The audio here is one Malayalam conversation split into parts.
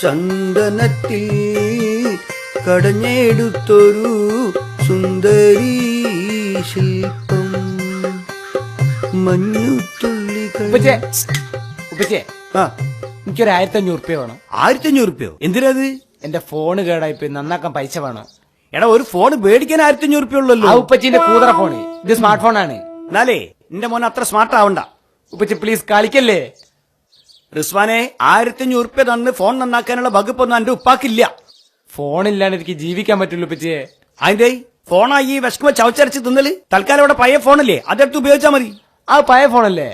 ചന്ദനത്തിൽ കടഞ്ഞെടുത്തൊരു സുന്ദരി ശില്പം. മഞ്ഞുത്തുള്ളികൾ ഉപ്പച്ചേ ആ. എനിക്കൊരു ആയിരത്തി അഞ്ഞൂറ് റുപ്യ വേണം ആയിരത്തി അഞ്ഞൂറ് റുപ്യോ എന്തിനത്? എന്റെ ഫോണ് കേടായി പോയി നന്നാക്കാൻ പൈസ വേണം. എടാ ഒരു ഫോൺ മേടിക്കാൻ ആയിരത്തി അഞ്ഞൂറ് റുപ്യ ആ ഉള്ളല്ലോ ഉപ്പച്ചിന്റെ കൂതറ ഫോണ്. ഇത് സ്മാർട്ട് ഫോണാണ് എന്നാലേ നിന്റെ മോൻ അത്ര സ്മാർട്ട് ആവണ്ട ഉപ്പച്ചി പ്ലീസ് കളിക്കല്ലേ? റിസ്വാനെ ആയിരത്തി അഞ്ഞൂറ് ഉറുപ്പ്യ തന്ന് ഫോൺ നന്നാക്കാനുള്ള വകുപ്പൊന്നും എന്റെ ഉപ്പാക്കില്ല. ഫോണില്ലാണ്ട് എനിക്ക് ജീവിക്കാൻ പറ്റുള്ളൂ പിച്ചേ അതിന്റെ ഫോണായി ഈ വിഷമ ചവച്ചരച്ച് തിന്നൽ? തൽക്കാലം ഇവിടെ പഴയ ഫോണല്ലേ? അതെടുത്ത് ഉപയോഗിച്ചാ മതി. ആ പഴയ ഫോണല്ലേ?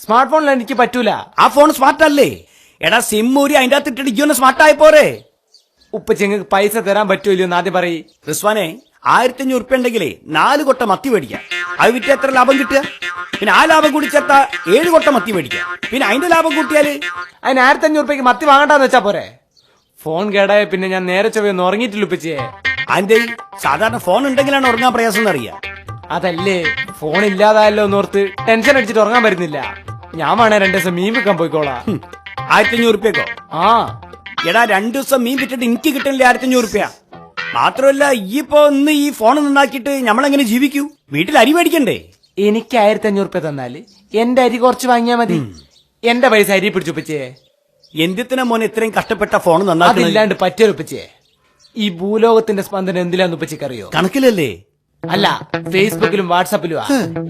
സ്മാർട്ട് ഫോണിലാണ് എനിക്ക് പറ്റൂല. ആ ഫോൺ സ്മാർട്ട് അല്ലേ? എടാ സിം ഊരി അതിന്റെ അകത്ത് ഇട്ടിട്ട് സ്മാർട്ട് ആയി പോരെ. ഉപ്പച്ചി നിങ്ങൾക്ക് പൈസ തരാൻ പറ്റൂല്ലോ എന്ന് ആദ്യം പറയ്. റിസ്വാനെ ആയിരത്തി അഞ്ഞൂറ് ഉറുപ്പ്യ ഉണ്ടെങ്കിലേ നാല് കൊട്ട മത്തി മേടിക്കാം. അത് വിറ്റ് എത്ര ലാഭം കിട്ടുക? പിന്നെ ആ ലാഭം കൂടി ചേർത്ത ഏഴ് കൊട്ട മത്തി മേടിക്കുക. പിന്നെ അതിന്റെ ലാഭം കൂട്ടിയാൽ? അതിന് ആയിരത്തി അഞ്ഞൂറ് രൂപയ്ക്ക് മത്തി വാങ്ങണ്ടെന്ന് വെച്ചാ പോരെ? ഫോൺ കേടായ പിന്നെ ഞാൻ നേരെ ചൊവ്വയൊന്നും ഉറങ്ങിയിട്ടില്ല ഉപ്പച്ചിയെ അതിന്റെ സാധാരണ ഫോൺ ഉണ്ടെങ്കിലാണ് ഉറങ്ങാൻ പ്രയാസം എന്നറിയാം അതല്ലേ ഫോൺ ഇല്ലാതായല്ലോ എന്നോർത്ത് ടെൻഷൻ അടിച്ചിട്ട് ഉറങ്ങാൻ പറ്റുന്നില്ല. ഞാൻ വേണേ രണ്ടു ദിവസം മീൻ വെക്കാൻ പോയിക്കോളാം. ആയിരത്തി അഞ്ഞൂറ് രൂപയ്ക്കോ ആ. എടാ രണ്ടു ദിവസം മീൻ വിറ്റിട്ട് എനിക്ക് കിട്ടണില്ല ആയിരത്തി അഞ്ഞൂറ് ഉറുപ്പ്യ മാത്രമല്ല ഈ ഇപ്പൊ ഒന്ന് ഈ ഫോൺ നന്നാക്കിയിട്ട് നമ്മളെങ്ങനെ ജീവിക്കൂ? വീട്ടിൽ അരി മേടിക്കണ്ടേ? എനിക്ക് ആയിരത്തി അഞ്ഞൂറ് രൂപ തന്നാൽ എന്റെ അരി കുറച്ച് വാങ്ങിയാ മതി. എന്റെ പൈസ അരി പിടിച്ചു ഉപ്പച്ചേ എന്തിനാ മോനെ ഇത്രയും കഷ്ടപ്പെട്ട ഫോൺ നന്നാക്കില്ലാണ്ട് പറ്റിയൊരു ഈ ഭൂലോകത്തിന്റെ സ്പന്ദനം എന്തിലാന്ന് ഉപ്പച്ചക്ക് അറിയോ കണക്കിലല്ലേ? അല്ല ഫേസ്ബുക്കിലും വാട്സാപ്പിലും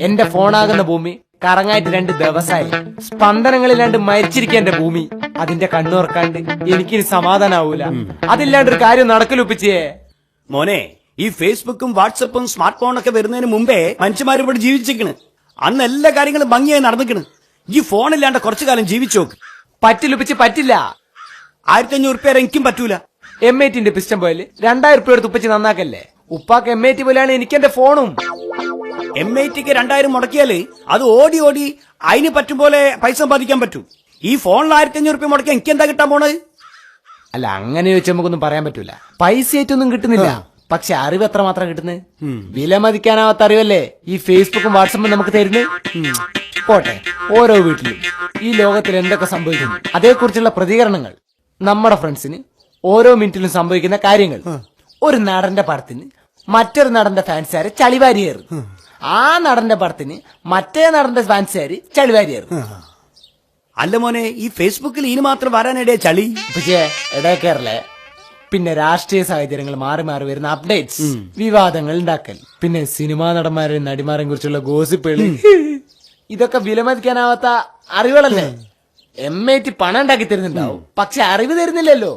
എന്റെ ഫോണാകുന്ന ഭൂമി കറങ്ങായിട്ട് രണ്ട് ദിവസമായി സ്പന്ദനങ്ങളില്ലാണ്ട് മരിച്ചിരിക്കുക എന്റെ ഭൂമി. അതിന്റെ കണ്ണുറക്കാണ്ട് എനിക്കിനി സമാധാനാവൂല. അതില്ലാണ്ട് ഒരു കാര്യം നടക്കലുപ്പിച്ചേ മോനെ ഈ ഫേസ്ബുക്കും വാട്സപ്പും സ്മാർട്ട് ഫോണൊക്കെ വരുന്നതിന് മുമ്പേ മനുഷ്യന്മാർ ഇവിടെ ജീവിച്ചിരിക്കണ്. അന്ന് എല്ലാ കാര്യങ്ങളും ഭംഗിയായി നടന്നിക്കണ്. ഈ ഫോണില്ലാണ്ട് കുറച്ചു കാലം ജീവിച്ചു നോക്ക്. പറ്റിലുപ്പിച്ച് പറ്റില്ല. ആയിരത്തി അഞ്ഞൂറ് റുപ്യ എനിക്കും പറ്റൂല. എം ഐ ടിന്റെ പിസ്റ്റം പോയാൽ രണ്ടായിരം റുപ്യ എടുത്ത് ഉപ്പച്ച് നന്നാക്കല്ലേ? ഉപ്പാക്ക് എം ഐ ടി പോലെയാണ് എനിക്ക് എന്റെ ഫോണും എം ഐ ടിക്ക് രണ്ടായിരം മുടക്കിയാൽ അത് ഓടി ഓടി അതിന് പറ്റും പോലെ പൈസ സമ്പാദിക്കാൻ പറ്റൂ. ഈ ഫോണിൽ ആയിരത്തി അഞ്ഞൂറ് റുപ്യ മുടക്കിയാൽ എനിക്ക് എന്താ കിട്ടാൻ പോണത്? അല്ല അങ്ങനെ ചോദിച്ചാൽ നമുക്കൊന്നും പറയാൻ പറ്റൂല. പൈസ ഏറ്റൊന്നും കിട്ടുന്നില്ല. പക്ഷെ അറിവ് എത്ര മാത്രം കിട്ടുന്നത്? വില മതിക്കാനാവാത്ത അറിവല്ലേ ഈ ഫേസ്ബുക്കും വാട്സപ്പും നമുക്ക് തരുന്നത്? പോട്ടെ ഓരോ വീട്ടിലും ഈ ലോകത്തിൽ എന്തൊക്കെ സംഭവിക്കുന്നു? അതേക്കുറിച്ചുള്ള പ്രതികരണങ്ങൾ നമ്മുടെ ഫ്രണ്ട്സിന് ഓരോ മിനിറ്റിലും സംഭവിക്കുന്ന കാര്യങ്ങൾ. ഒരു നടന്റെ പടത്തിന് മറ്റൊരു നടന്റെ ഫാൻസുകാര് ചളിവാരിയേറും. ആ. നടന്റെ പടത്തിന് മറ്റേ നടന്റെ ഫാൻസുകാര് ചളിവാരിയേറും. അല്ല മോനെ ഈ ഫേസ്ബുക്കിൽ ഇനി മാത്രം വരാനിടയ ചളി? പക്ഷേ ഇടയക്കേറലെ പിന്നെ രാഷ്ട്രീയ സാഹചര്യങ്ങൾ മാറി മാറി വരുന്ന അപ്ഡേറ്റ്സ് വിവാദങ്ങൾ ഉണ്ടാക്കൽ പിന്നെ സിനിമാ നടന്മാരെയും നടിമാരെയും കുറിച്ചുള്ള ഗോസിപ്പുകൾ ഇതൊക്കെ വിലമതിക്കാനാവാത്ത അറിവുകളല്ലേ? എം ഐ ടി പണം ഉണ്ടാക്കി തരുന്നുണ്ടാവും. പക്ഷെ അറിവ് തരുന്നില്ലല്ലോ.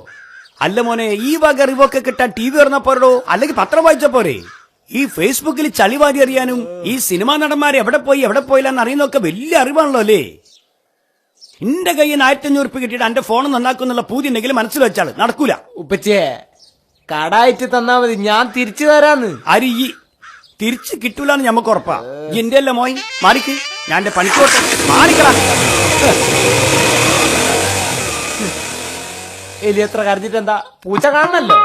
അല്ല മോനെ ഈ വക അറിവൊക്കെ കിട്ടാൻ ടി വി തുറന്നാ പോരടോ? അല്ലെങ്കിൽ പത്രം വായിച്ച പോരെ? ഈ ഫേസ്ബുക്കിൽ ചളിവാരി അറിയാനും ഈ സിനിമാ നടന്മാരെ എവിടെ പോയി എവിടെ പോയില്ല എന്ന് അറിയുന്നൊക്കെ വലിയ അറിവാണല്ലോ അല്ലേ? എന്റെ കയ്യിൽ നിന്ന് ആയിരത്തി അഞ്ഞൂറ് രൂപ കിട്ടിയിട്ട് എന്റെ ഫോൺ നന്നാക്കുന്നുള്ള പൂതി ഉണ്ടെങ്കിൽ മനസ്സിൽ വെച്ചാൽ നടക്കൂല. ഉപ്പച്ചേ കടായിട്ട് തന്നാ മതി. ഞാൻ തിരിച്ചു തരാന്ന്. അരി ഈ തിരിച്ചു കിട്ടൂലെന്ന് ഞമ്മക്ക് ഉറപ്പാ. എന്റെ അല്ല മോയ് മാറിക്ക് ഞാൻ എന്റെ പണിക്കോട്ടെ. മാറിക്കളാ എലി എത്ര കരഞ്ഞിട്ടെന്താ? പൂച്ച കാണണല്ലോ.